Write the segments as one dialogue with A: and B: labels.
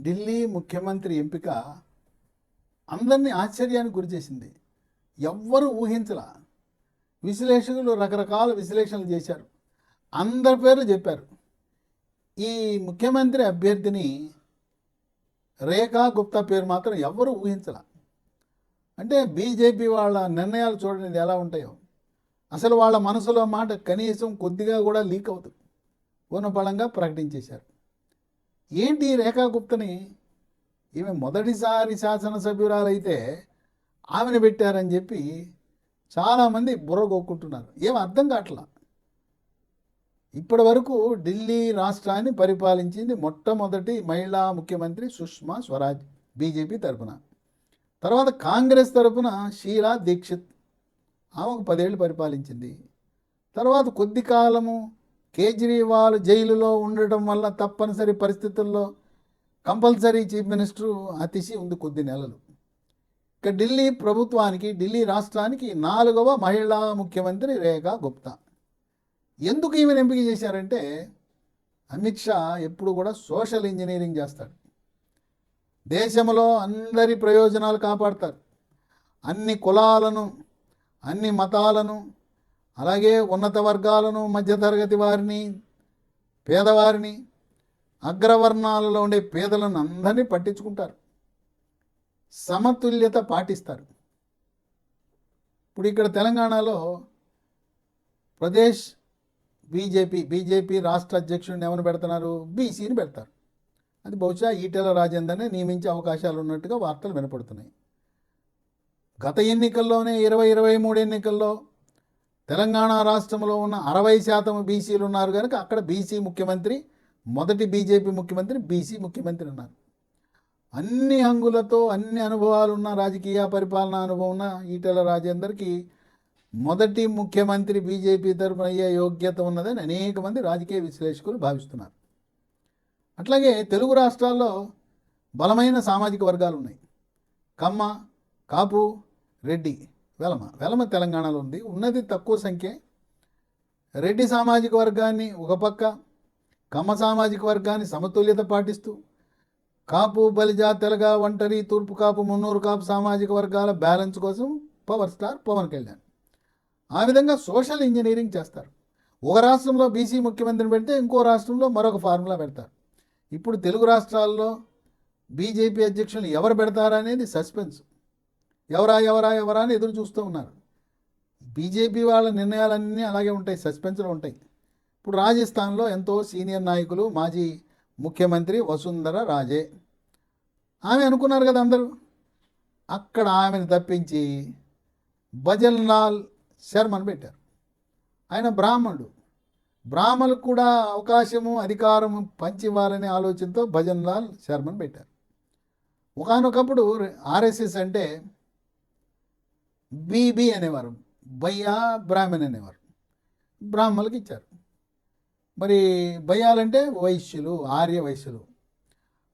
A: ఢిల్లీ ముఖ్యమంత్రి ఎంపిక అందరినీ ఆశ్చర్యానికి గురిచేసింది ఎవ్వరూ ఊహించలా. విశ్లేషకులు రకరకాల విశ్లేషణలు చేశారు. అందరి పేర్లు చెప్పారు. ఈ ముఖ్యమంత్రి అభ్యర్థిని రేఖా గుప్తా పేరు మాత్రం ఎవ్వరూ ఊహించలా. అంటే బీజేపీ వాళ్ళ నిర్ణయాలు చూడండి ఎలా ఉంటాయో. అసలు వాళ్ళ మనసులో మాట కనీసం కొద్దిగా కూడా లీక్ అవుతుంది పూర్ణబలంగా ప్రకటించేశారు. ఏంటి రేఖా గుప్తని ఈమె మొదటిసారి శాసనసభ్యురాలైతే ఆమెను పెట్టారని చెప్పి చాలామంది బుర్ర కొక్కుంటున్నారు ఏం అర్థం కావట్లా? ఇప్పటి వరకు ఢిల్లీ రాష్ట్రాన్ని పరిపాలించింది మొట్టమొదటి మహిళా ముఖ్యమంత్రి సుష్మా స్వరాజ్ బీజేపీ తరఫున తర్వాత కాంగ్రెస్ తరఫున షీలా దీక్షిత్. ఆమెకు పదేళ్ళు పరిపాలించింది. తర్వాత కొద్ది కాలము కేజ్రీవాల్ జైలులో ఉండటం వల్ల తప్పనిసరి పరిస్థితుల్లో కంపల్సరీ చీఫ్ మినిస్టర్ అతిశి ఉంది కొద్ది నెలలు. ఇక ఢిల్లీ ప్రభుత్వానికి ఢిల్లీ రాష్ట్రానికి నాలుగవ మహిళా ముఖ్యమంత్రి రేఖా గుప్తా. ఎందుకు ఈమెను ఎంపిక చేశారంటే అమిత్ షా ఎప్పుడు కూడా సోషల్ ఇంజనీరింగ్ చేస్తాడు. దేశంలో అందరి ప్రయోజనాలు కాపాడతారు. అన్ని కులాలను అన్ని మతాలను అలాగే ఉన్నత వర్గాలను మధ్యతరగతి వారిని పేదవారిని అగ్రవర్ణాలలో ఉండే పేదలను అందరినీ పట్టించుకుంటారు. సమతుల్యత పాటిస్తారు. ఇప్పుడు ఇక్కడ తెలంగాణలో ప్రదేశ్ బీజేపీ బీజేపీ రాష్ట్ర అధ్యక్షుడిని ఎవరు పెడుతున్నారు? బీసీని పెడతారు. అది బహుశా ఈటెల రాజేందర్ని నియమించే అవకాశాలు ఉన్నట్టుగా వార్తలు వినపడుతున్నాయి. గత ఎన్నికల్లోనే ఇరవై ఇరవై మూడు ఎన్నికల్లో తెలంగాణ రాష్ట్రంలో ఉన్న అరవై శాతం బీసీలు ఉన్నారు కనుక అక్కడ బీసీ ముఖ్యమంత్రి మొదటి బీజేపీ ముఖ్యమంత్రి బీసీ ముఖ్యమంత్రి ఉన్నారు. అన్ని హంగులతో అన్ని అనుభవాలు ఉన్న రాజకీయ పరిపాలనా అనుభవం ఉన్న ఈటెల రాజేందర్కి మొదటి ముఖ్యమంత్రి బీజేపీ తరఫున అయ్యే యోగ్యత ఉన్నదని అనేక మంది రాజకీయ విశ్లేషకులు భావిస్తున్నారు. అట్లాగే తెలుగు రాష్ట్రాల్లో బలమైన సామాజిక వర్గాలు ఉన్నాయి. కమ్మ కాపు రెడ్డి వెలమ వెలమ తెలంగాణలో ఉంది. ఉన్నది తక్కువ సంఖ్య. రెడ్డి సామాజిక వర్గాన్ని ఒక పక్క కమ్మ సామాజిక వర్గాన్ని సమతుల్యత పాటిస్తూ కాపు బలిజ తెలగ ఒంటరి తూర్పు కాపు మున్నూరు కాపు సామాజిక వర్గాల బ్యాలెన్స్ కోసం పవర్ స్టార్ పవన్ కళ్యాణ్. ఆ విధంగా సోషల్ ఇంజనీరింగ్ చేస్తారు. ఒక రాష్ట్రంలో బీసీ ముఖ్యమంత్రిని పెడితే ఇంకో రాష్ట్రంలో మరొక ఫార్ములా పెడతారు. ఇప్పుడు తెలుగు రాష్ట్రాల్లో బీజేపీ అధ్యక్షులు ఎవరు పెడతారనేది సస్పెన్స్. ఎవరా ఎవరా ఎవరా అని ఎదురు చూస్తూ ఉన్నారు. బీజేపీ వాళ్ళ నిర్ణయాలన్నీ అలాగే ఉంటాయి సస్పెన్స్లో ఉంటాయి. ఇప్పుడు రాజస్థాన్లో ఎంతో సీనియర్ నాయకులు మాజీ ముఖ్యమంత్రి వసుంధర రాజే. ఆమె అనుకున్నారు కదా అందరూ? అక్కడ ఆమెను తప్పించి భజన్ లాల్ శర్మను పెట్టారు. ఆయన బ్రాహ్మణుడు. బ్రాహ్మణులకు కూడా అవకాశము అధికారము పంచివ్వాలనే ఆలోచనతో భజన్ లాల్ శర్మను పెట్టారు. ఒకనొకప్పుడు ఆర్ఎస్ఎస్ అంటే బీబీ అనేవారు భయ్యా బ్రాహ్మణ్ అనేవారు. బ్రాహ్మణులకు ఇచ్చారు. మరి భయాలంటే వైశ్యులు ఆర్య వైశ్యులు.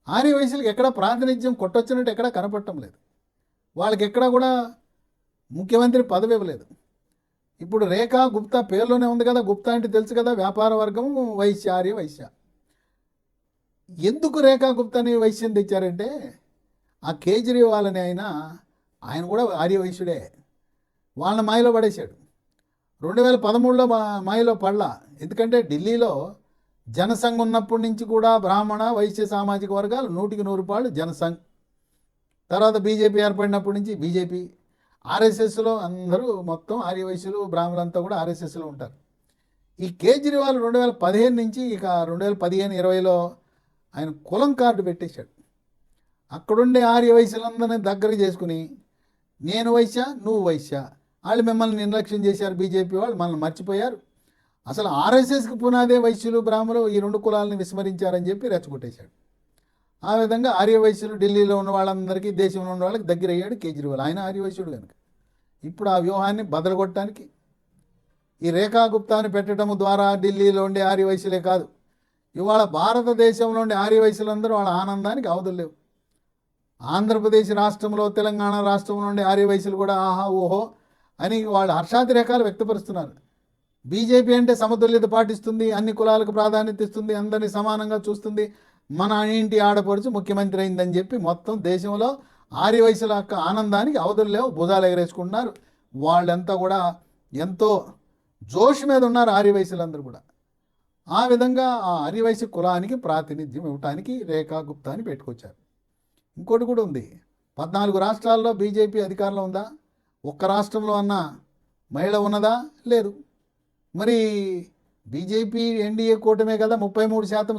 A: ఆర్య వైశ్యులకు ఎక్కడ ప్రాతినిధ్యం కొట్టొచ్చినట్టు ఎక్కడ కనపడటం లేదు. వాళ్ళకి ఎక్కడ కూడా ముఖ్యమంత్రి పదవి ఇవ్వలేదు. ఇప్పుడు రేఖా గుప్తా పేర్లోనే ఉంది కదా గుప్తా అంటే తెలుసు కదా వ్యాపార వర్గం వైశ్య ఆర్య వైశ్య. ఎందుకు రేఖా గుప్తాని వైశ్యం తెచ్చారంటే ఆ కేజ్రీవాల్ అని ఆయన ఆయన కూడా ఆర్య వైశ్యుడే. వాళ్ళని మాయలో పడేశాడు. రెండు వేల పదమూడులో మాయలో పడలా. ఎందుకంటే ఢిల్లీలో జనసంఘ్ ఉన్నప్పటి నుంచి కూడా బ్రాహ్మణ వైశ్య సామాజిక వర్గాలు నూటికి నూరు రూపాయలు జనసంఘ్. తర్వాత బీజేపీ ఏర్పడినప్పటి నుంచి బీజేపీ ఆర్ఎస్ఎస్లో అందరూ మొత్తం ఆర్యవైశ్యులు బ్రాహ్మణులంతా కూడా ఆర్ఎస్ఎస్లో ఉంటారు. ఈ కేజ్రీవాల్ రెండు వేల పదిహేను నుంచి ఇక రెండు వేల పదిహేను ఇరవైలో ఆయన కులం కార్డు పెట్టేశాడు. అక్కడుండే ఆర్యవైశ్యులందరినీ దగ్గర చేసుకుని నేను వైశ్య నువ్వు వైశ్య వాళ్ళు మిమ్మల్ని నిర్లక్ష్యం చేశారు బీజేపీ వాళ్ళు మనల్ని మర్చిపోయారు. అసలు ఆర్ఎస్ఎస్కి పునాదే వైశ్యులు బ్రాహ్మణులు ఈ రెండు కులాలను విస్మరించారని చెప్పి రెచ్చగొట్టేశాడు. ఆ విధంగా ఆర్యవైశ్యులు ఢిల్లీలో ఉన్న వాళ్ళందరికీ దేశంలో ఉన్న వాళ్ళకి దగ్గర అయ్యాడు కేజ్రీవాల్. ఆయన ఆర్యవైశ్యుడు కనుక. ఇప్పుడు ఆ వ్యూహాన్ని బదలగొట్టడానికి ఈ రేఖా గుప్తాను పెట్టడం ద్వారా ఢిల్లీలో ఉండే ఆర్యవైశ్యులే కాదు ఇవాళ భారతదేశంలో ఉండే ఆర్యవైశ్యులందరూ వాళ్ళ ఆనందానికి అవధులు లేవు. ఆంధ్రప్రదేశ్ రాష్ట్రంలో తెలంగాణ రాష్ట్రంలో ఉండే ఆర్యవైశ్యులు కూడా ఆహా ఓహో అని వాళ్ళు హర్షాతిరేకాలు వ్యక్తపరుస్తున్నారు. బీజేపీ అంటే సమతుల్యత పాటిస్తుంది అన్ని కులాలకు ప్రాధాన్యత ఇస్తుంది అందరినీ సమానంగా చూస్తుంది. మన ఇంటి ఆడపడుచు ముఖ్యమంత్రి అయిందని చెప్పి మొత్తం దేశంలో ఆర్యవయసుల యొక్క ఆనందానికి అవధులు లేవు భుజాలు ఎగరేసుకుంటున్నారు. వాళ్ళంతా కూడా ఎంతో జోష్ మీద ఉన్నారు ఆర్యవయసులందరూ కూడా. ఆ విధంగా ఆ ఆర్యవయసు కులానికి ప్రాతినిధ్యం ఇవ్వటానికి రేఖా గుప్తాని పెట్టుకొచ్చారు. ఇంకోటి కూడా ఉంది. పద్నాలుగు రాష్ట్రాల్లో బీజేపీ అధికారంలో ఉందా? ఒక్క రాష్ట్రంలో అన్న మహిళ ఉన్నదా? లేరు. మరి బీజేపీ ఎన్డీఏ కూటమే కదా ముప్పై మూడు శాతం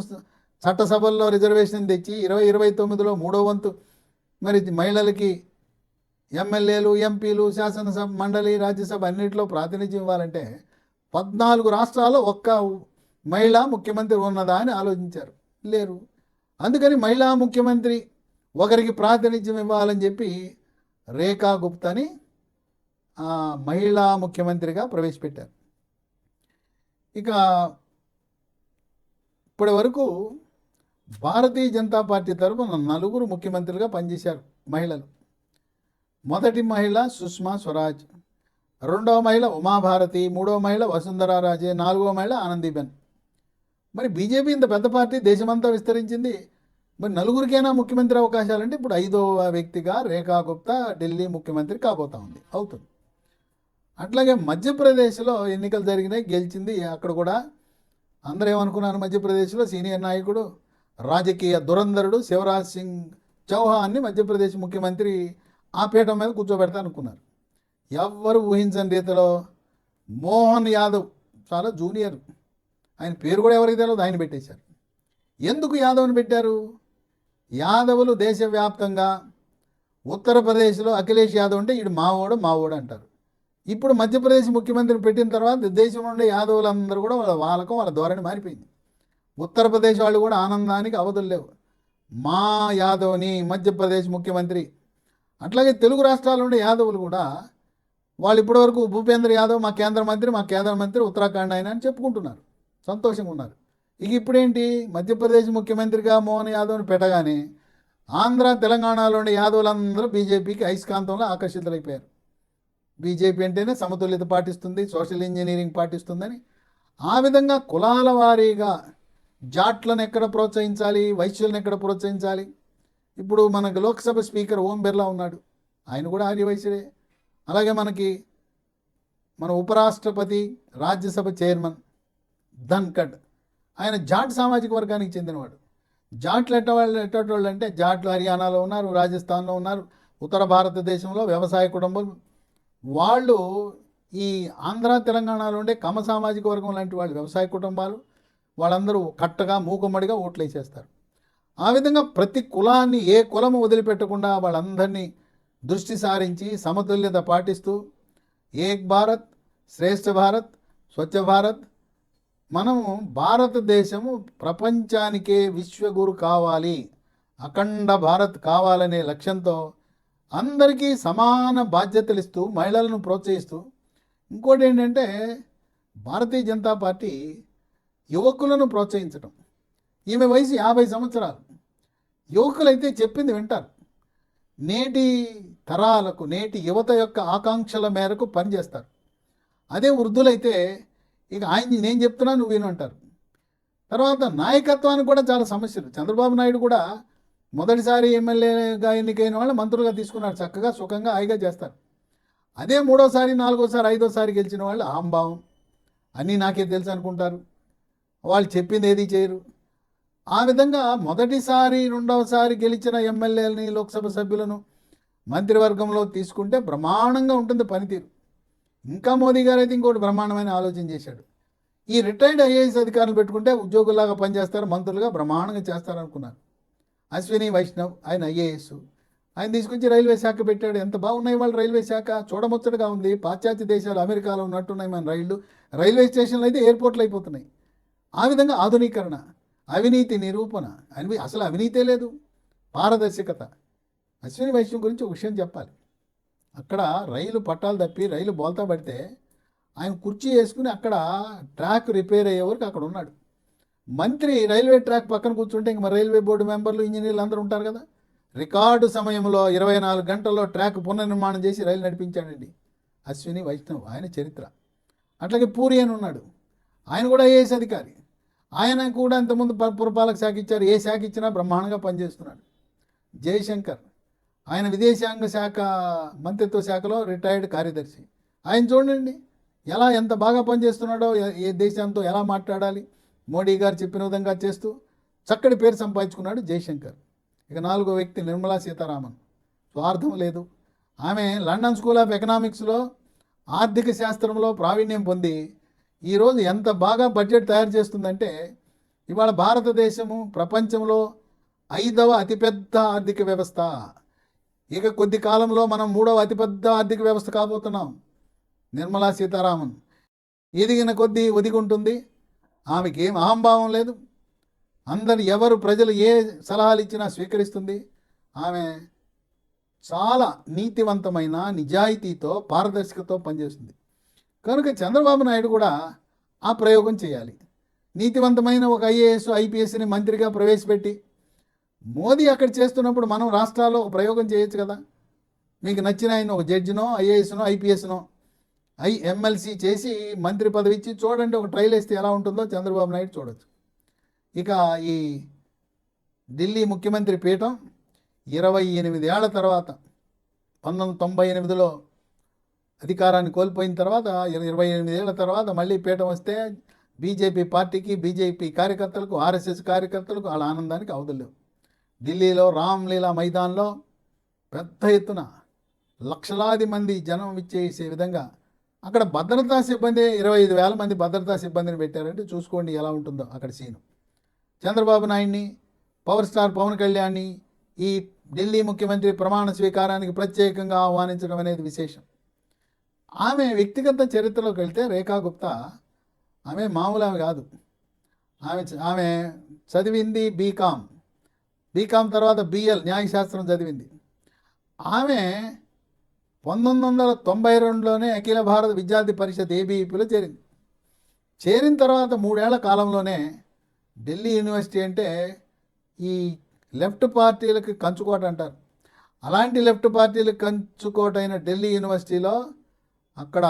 A: చట్టసభల్లో రిజర్వేషన్ తెచ్చి ఇరవై ఇరవై తొమ్మిదిలో మూడో వంతు మరి మహిళలకి ఎమ్మెల్యేలు ఎంపీలు శాసనసభ మండలి రాజ్యసభ అన్నింటిలో ప్రాతినిధ్యం ఇవ్వాలంటే పద్నాలుగు రాష్ట్రాల్లో ఒక్క మహిళా ముఖ్యమంత్రి ఉన్నదా అని ఆలోచించారు. లేరు. అందుకని మహిళా ముఖ్యమంత్రి ఒకరికి ప్రాతినిధ్యం ఇవ్వాలని చెప్పి రేఖా గుప్తాని మహిళా ముఖ్యమంత్రిగా ప్రవేశపెట్టారు. ఇక ఇప్పటి వరకు భారతీయ జనతా పార్టీ తరఫున నలుగురు ముఖ్యమంత్రులుగా పనిచేశారు మహిళలు. మొదటి మహిళ సుష్మా స్వరాజ్ రెండవ మహిళ ఉమాభారతి మూడవ మహిళ వసుంధరా రాజే నాలుగవ మహిళ ఆనందీబెన్. మరి బీజేపీ ఇంత పెద్ద పార్టీ దేశమంతా విస్తరించింది. మరి నలుగురికైనా ముఖ్యమంత్రి అవకాశాలంటే ఇప్పుడు ఐదవ వ్యక్తిగా రేఖా గుప్తా ఢిల్లీ ముఖ్యమంత్రి కాబోతా ఉంది. అవుతుంది. అట్లాగే మధ్యప్రదేశ్లో ఎన్నికలు జరిగినాయి గెలిచింది. అక్కడ కూడా అందరూ ఏమనుకున్నారు? మధ్యప్రదేశ్లో సీనియర్ నాయకుడు రాజకీయ దురంధరుడు శివరాజ్ సింగ్ చౌహాన్ని మధ్యప్రదేశ్ ముఖ్యమంత్రి ఆ పీఠం మీద కూర్చోబెడతా అనుకున్నారు. ఎవ్వరు ఊహించని రీతిలో మోహన్ యాదవ్ చాలా జూనియర్. ఆయన పేరు కూడా ఎవరికి తెలియదు ఆయన పెట్టేశారు. ఎందుకు యాదవ్ని పెట్టారు? యాదవులు దేశవ్యాప్తంగా ఉత్తరప్రదేశ్లో అఖిలేష్ యాదవ్ అంటే ఈడు మావోడు మావోడు అంటారు. ఇప్పుడు మధ్యప్రదేశ్ ముఖ్యమంత్రి పెట్టిన తర్వాత దేశం ఉండే యాదవులందరూ కూడా వాళ్ళ వాళ్ళకు వాళ్ళ ధోరణి మారిపోయింది. ఉత్తరప్రదేశ్ వాళ్ళు కూడా ఆనందానికి అవధులు లేవు. మా యాదవ్ని మధ్యప్రదేశ్ ముఖ్యమంత్రి అట్లాగే తెలుగు రాష్ట్రాల్లో ఉండే యాదవులు కూడా వాళ్ళు ఇప్పటివరకు భూపేంద్ర యాదవ్ మా కేంద్ర మంత్రి మా కేంద్ర మంత్రి ఉత్తరాఖండ్ ఆయన అని చెప్పుకుంటున్నారు. సంతోషంగా ఉన్నారు. ఇక ఇప్పుడేంటి? మధ్యప్రదేశ్ ముఖ్యమంత్రిగా మోహన్ యాదవ్ని పెట్టగానే ఆంధ్ర తెలంగాణలో ఉండే యాదవులందరూ బీజేపీకి అయస్కాంతంలో ఆకర్షితులైపోయారు. బీజేపీ అంటేనే సమతుల్యత పాటిస్తుంది సోషల్ ఇంజనీరింగ్ పాటిస్తుందని. ఆ విధంగా కులాల వారీగా జాట్లను ఎక్కడ ప్రోత్సహించాలి వైశ్యులను ఎక్కడ ప్రోత్సహించాలి? ఇప్పుడు మనకు లోక్సభ స్పీకర్ ఓం బిర్లా ఉన్నాడు. ఆయన కూడా ఆర్యవైశ్యుడే. అలాగే మనకి మన ఉపరాష్ట్రపతి రాజ్యసభ చైర్మన్ ధన్కడ్. ఆయన జాట్ సామాజిక వర్గానికి చెందినవాడు. జాట్లు ఎట్టవాళ్ళు ఎట్టవాళ్ళు అంటే జాట్లు హర్యానాలో ఉన్నారు రాజస్థాన్లో ఉన్నారు ఉత్తర భారతదేశంలో వ్యవసాయ కుటుంబం వాళ్ళు ఈ ఆంధ్ర తెలంగాణలో ఉండే కమ సామాజిక వర్గం లాంటి వాళ్ళు వ్యవసాయ కుటుంబాలు వాళ్ళందరూ కట్టగా మూకుమ్మడిగా ఓట్లు వేసేస్తారు ఆ విధంగా ప్రతి కులాన్ని ఏ కులము వదిలిపెట్టకుండా వాళ్ళందరినీ దృష్టి సారించి సమతుల్యత పాటిస్తూ ఏక్ భారత్ శ్రేష్ఠ భారత్ స్వచ్ఛ భారత్ మనము భారతదేశము ప్రపంచానికే విశ్వగురు కావాలి అఖండ భారత్ కావాలనే లక్ష్యంతో అందరికీ సమాన బాధ్యతలు ఇస్తూ మహిళలను ప్రోత్సహిస్తూ ఇంకోటి ఏంటంటే భారతీయ జనతా పార్టీ యువకులను ప్రోత్సహించడం ఈమె వయసు యాభై సంవత్సరాలు. యువకులైతే చెప్పింది వింటారు. నేటి తరాలకు నేటి యువత యొక్క ఆకాంక్షల మేరకు పనిచేస్తారు. అదే వృద్ధులైతే ఇక ఆయన నేను చెప్తున్నా నువ్వు విను అంటారు. తర్వాత నాయకత్వానికి కూడా చాలా సమస్యలు. చంద్రబాబు నాయుడు కూడా మొదటిసారి ఎమ్మెల్యేగా ఎన్నికైన వాళ్ళు మంత్రులుగా తీసుకున్నారు. చక్కగా సుఖంగా హాయిగా చేస్తారు. అదే మూడోసారి నాలుగోసారి ఐదోసారి గెలిచిన వాళ్ళు అహంభావం అన్నీ నాకే తెలుసు అనుకుంటారు. వాళ్ళు చెప్పింది ఏది చేయరు. ఆ విధంగా మొదటిసారి రెండవసారి గెలిచిన ఎమ్మెల్యేలని లోక్సభ సభ్యులను మంత్రివర్గంలో తీసుకుంటే బ్రహ్మాండంగా ఉంటుంది పనితీరు. ఇంకా మోదీ గారు అయితే ఇంకోటి బ్రహ్మాండమైన ఆలోచన చేశాడు. ఈ రిటైర్డ్ ఐఏఎస్ అధికారులు పెట్టుకుంటే ఉద్యోగుల్లాగా పనిచేస్తారు మంత్రులుగా బ్రహ్మాండంగా చేస్తారనుకున్నారు. అశ్విని వైష్ణవ్ ఆయన ఐఏఎస్. ఆయన తీసుకొచ్చి రైల్వే శాఖ పెట్టాడు. ఎంత బాగున్నాయి వాళ్ళు రైల్వే శాఖ? చూడముచ్చటగా ఉంది. పాశ్చాత్య దేశాలు అమెరికాలో ఉన్నట్టున్నాయి మన రైళ్ళు రైల్వే స్టేషన్లు అయితే ఎయిర్పోర్ట్లు అయిపోతున్నాయి. ఆ విధంగా ఆధునీకరణ అవినీతి నిరూపణ. అవి అసలు అవినీతే లేదు. పారదర్శకత. అశ్విని వైష్ణవ్ గురించి ఒక విషయం చెప్పాలి. అక్కడ రైలు పట్టాలు తప్పి రైలు బోల్తా పడితే ఆయన కుర్చీ వేసుకుని అక్కడ ట్రాక్ రిపేర్ అయ్యే వరకు అక్కడ ఉన్నాడు. మంత్రి రైల్వే ట్రాక్ పక్కన కూర్చుంటే ఇంక మరి రైల్వే బోర్డు మెంబర్లు ఇంజనీర్లు అందరూ ఉంటారు కదా. రికార్డు సమయంలో ఇరవై నాలుగు గంటల్లో ట్రాక్ పునర్నిర్మాణం చేసి రైలు నడిపించాడండి. అశ్విని వైష్ణవ్ ఆయన చరిత్ర. అట్లాగే పూరి అని ఉన్నాడు. ఆయన కూడా ఏఎస్ అధికారి. ఆయన కూడా ఇంతకుముందు ప- పురపాలక శాఖ ఇచ్చారు. ఏ శాఖ ఇచ్చినా బ్రహ్మాండంగా పనిచేస్తున్నాడు. జయశంకర్. ఆయన విదేశాంగ శాఖ మంత్రిత్వ శాఖలో రిటైర్డ్ కార్యదర్శి. ఆయన చూడండి ఎలా ఎంత బాగా పనిచేస్తున్నాడో ఏ- ఏ దేశంతో ఎలా మాట్లాడాలి? మోడీ గారు చెప్పిన విధంగా చేస్తూ చక్కటి పేరు సంపాదించుకున్నాడు జయశంకర్. ఇక నాలుగో వ్యక్తి నిర్మలా సీతారామన్. స్వార్థం లేదు. ఆమె లండన్ స్కూల్ ఆఫ్ ఎకనామిక్స్లో ఆర్థిక శాస్త్రంలో ప్రావీణ్యం పొంది ఈరోజు ఎంత బాగా బడ్జెట్ తయారు చేస్తుందంటే ఇవాళ భారతదేశము ప్రపంచంలో ఐదవ అతిపెద్ద ఆర్థిక వ్యవస్థ. ఇక కొద్ది కాలంలో మనం మూడవ అతిపెద్ద ఆర్థిక వ్యవస్థ కాబోతున్నాం. నిర్మలా సీతారామన్. ఎదిగిన కొద్దీ ఒదిగుంటుంది ఆమెకి ఏం అహంభావం లేదు. అందరు ఎవరు ప్రజలు ఏ సలహాలు ఇచ్చినా స్వీకరిస్తుంది. ఆమె చాలా నీతివంతమైన నిజాయితీతో పారదర్శకతో పనిచేస్తుంది. కనుక చంద్రబాబు నాయుడు కూడా ఆ ప్రయోగం చేయాలి. నీతివంతమైన ఒక ఐఏఎస్ ఐపీఎస్ని మంత్రిగా ప్రవేశపెట్టి మోదీ అక్కడ చేస్తున్నప్పుడు మనం రాష్ట్రాల్లో ఒక ప్రయోగం చేయొచ్చు కదా. మీకు నచ్చిన ఆయన ఒక జడ్జినో ఐఏఎస్నో ఐపీఎస్నో ఐ ఎమ్మెల్సీ చేసి మంత్రి పదవి ఇచ్చి చూడండి ఒక ట్రైల్ వేస్తే ఎలా ఉంటుందో చంద్రబాబు నాయుడు చూడొచ్చు. ఇక ఈ ఢిల్లీ ముఖ్యమంత్రి పీఠం ఇరవై ఎనిమిది ఏళ్ళ తర్వాత పంతొమ్మిది తొంభై ఎనిమిదిలో అధికారాన్ని కోల్పోయిన తర్వాత ఇరవై ఎనిమిది ఏళ్ళ తర్వాత మళ్ళీ పీఠం వస్తే బీజేపీ పార్టీకి బీజేపీ కార్యకర్తలకు ఆర్ఎస్ఎస్ కార్యకర్తలకు వాళ్ళ ఆనందానికి అవదలేవు ఢిల్లీలో రామ్లీలా మైదాన్లో పెద్ద ఎత్తున లక్షలాది మంది జనం ఇచ్చేసే విధంగా అక్కడ భద్రతా సిబ్బంది ఇరవై ఐదు వేల మంది భద్రతా సిబ్బందిని పెట్టారంటే చూసుకోండి ఎలా ఉంటుందో అక్కడ సీను. చంద్రబాబు నాయుడిని పవర్ స్టార్ పవన్ కళ్యాణ్ని ఈ ఢిల్లీ ముఖ్యమంత్రి ప్రమాణ స్వీకారానికి ప్రత్యేకంగా ఆహ్వానించడం అనేది విశేషం. ఆమె వ్యక్తిగత చరిత్రలోకి వెళ్తే రేఖా గుప్తా ఆమె మామూలు ఆమె కాదు. ఆమె ఆమె చదివింది బీకామ్. బీకామ్ తర్వాత బిఎల్ న్యాయశాస్త్రం చదివింది. ఆమె పంతొమ్మిది వందల తొంభై రెండులోనే అఖిల భారత విద్యార్థి పరిషత్ ఏబీఈపీలో చేరింది. చేరిన తర్వాత మూడేళ్ళ కాలంలోనే ఢిల్లీ యూనివర్సిటీ అంటే ఈ లెఫ్ట్ పార్టీలకు కంచుకోట అంటారు. అలాంటి లెఫ్ట్ పార్టీలకు కంచుకోట అయిన ఢిల్లీ యూనివర్సిటీలో అక్కడ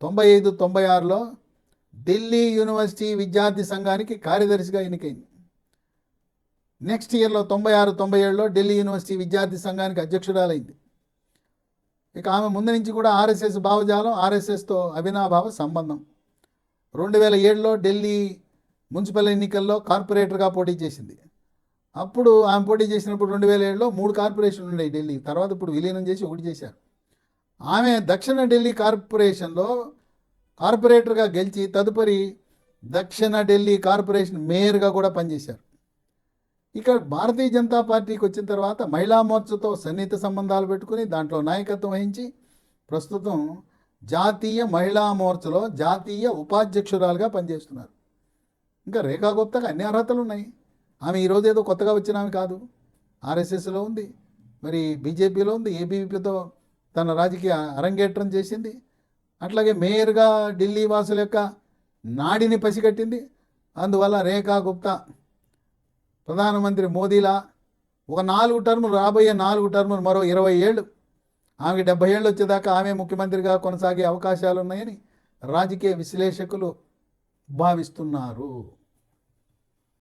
A: తొంభై ఐదు తొంభై ఆరులో ఢిల్లీ యూనివర్సిటీ విద్యార్థి సంఘానికి కార్యదర్శిగా ఎన్నికైంది. నెక్స్ట్ ఇయర్లో తొంభై ఆరు తొంభై ఏడులో ఢిల్లీ యూనివర్సిటీ విద్యార్థి సంఘానికి అధ్యక్షురాలైంది. ఇక ఆమె ముందు నుంచి కూడా ఆర్ఎస్ఎస్ భావజాలం ఆర్ఎస్ఎస్తో అవినాభావ సంబంధం. రెండు వేల ఏడులో ఢిల్లీ మున్సిపల్ ఎన్నికల్లో కార్పొరేటర్గా పోటీ చేసింది. అప్పుడు ఆమె పోటీ చేసినప్పుడు రెండు వేల ఏడులో మూడు కార్పొరేషన్లు ఉన్నాయి ఢిల్లీ. తర్వాత ఇప్పుడు విలీనం చేసి ఒకటి చేశారు. ఆమె దక్షిణ ఢిల్లీ కార్పొరేషన్లో కార్పొరేటర్గా గెలిచి తదుపరి దక్షిణ ఢిల్లీ కార్పొరేషన్ మేయర్గా కూడా పనిచేశారు. ఇక్కడ భారతీయ జనతా పార్టీకి వచ్చిన తర్వాత మహిళా మోర్చాతో సన్నిహిత సంబంధాలు పెట్టుకుని దాంట్లో నాయకత్వం వహించి ప్రస్తుతం జాతీయ మహిళా మోర్చాలో జాతీయ ఉపాధ్యక్షురాలుగా పనిచేస్తున్నారు. ఇంకా రేఖా గుప్తాకి అన్ని అర్హతలు ఉన్నాయి. ఆమె ఈరోజు ఏదో కొత్తగా వచ్చిన ఆమె కాదు. ఆర్ఎస్ఎస్లో ఉంది. మరి బీజేపీలో ఉంది. ఏబీవీపీతో తన రాజకీయ అరంగేట్రం చేసింది. అట్లాగే మేయర్గా ఢిల్లీ వాసుల యొక్క నాడిని పసిగట్టింది. అందువల్ల రేఖా గుప్తా ప్రధానమంత్రి మోదీలా ఒక నాలుగు టర్ములు రాబోయే నాలుగు టర్ములు మరో ఇరవై ఏళ్ళు ఆమెకి డెబ్బై ఏళ్ళు వచ్చేదాకా ఆమె ముఖ్యమంత్రిగా కొనసాగే అవకాశాలు ఉన్నాయని రాజకీయ విశ్లేషకులు భావిస్తున్నారు.